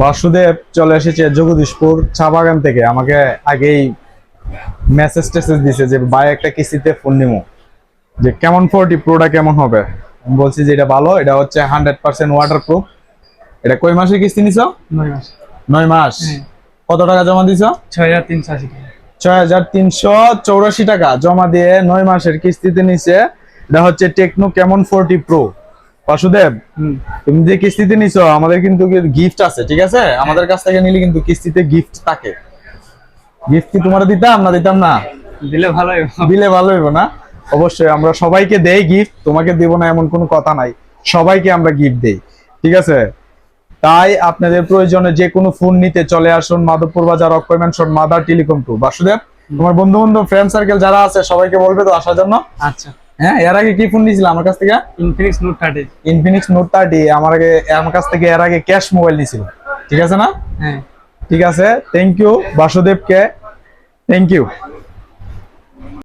বাসুদেব চলে এসেছে জগদীশপুর চা বাগান থেকে। আমাকে আগেই মেসেজ টেসেজ দিছে যে ভাই একটা কিস্তিতে ফোন নিমো। যে কেমন ফোরটি প্রোটা কেমন হবে? আমি বলছি যে এটা ভালো। এটা হচ্ছে হান্ড্রেড পার্সেন্ট ওয়াটার প্রুফ এটা কই মাসে কিস্তি নিছ? নয় মাস। নয় মাস। হ্যাঁ। কত টাকা জমা দিছ? ছয় হাজার তিনশো আশি টাকা। ছয় হাজার তিনশো চৌরাশি টাকা জমা দিয়ে নয় মাসের কিস্তিতে নিছে। এটা হচ্ছে টেকনো কেমন ফোরটি প্রো বাসুদেব তুমি যে কিস্তিতে নিছো আমাদের কিন্তু গিফট আছে ঠিক আছে? আমাদের কাছ থেকে নিলে কিন্তু কিস্তিতে গিফট থাকে। গিফট কি তোমার দিতাম না দিতাম না? দিলে ভালোই দিলে ভালো হইব না? অবশ্যই আমরা সবাইকে দেই গিফট তোমাকে দেব না এমন কোনো কথা নাই। সবাইকে আমরা গিফট দেই ঠিক আছে? তাই আপনাদের প্রয়োজনে যে কোনো ফোন নিতে চলে আসুন Madhabpur Bazar Akshay Mansion Mother Telecom two Basudeb তোমার বন্ধু বান্ধব ফ্রেন্ড সার্কেল যারা আছে সবাইকে বলবে তো আসার জন্য? আচ্ছা। হ্যাঁ এর আগে কি ফোন নিয়েছিল আমার কাছ থেকে? Infinix Note thirty Infinix Note thirty আমার আগে আমার কাছ থেকে এর আগে ক্যাশ মোবাইল নিয়েছিল। ঠিক আছে না? হ্যাঁ। ঠিক আছে থ্যাংক ইউ বাসুদেবকে। Thank you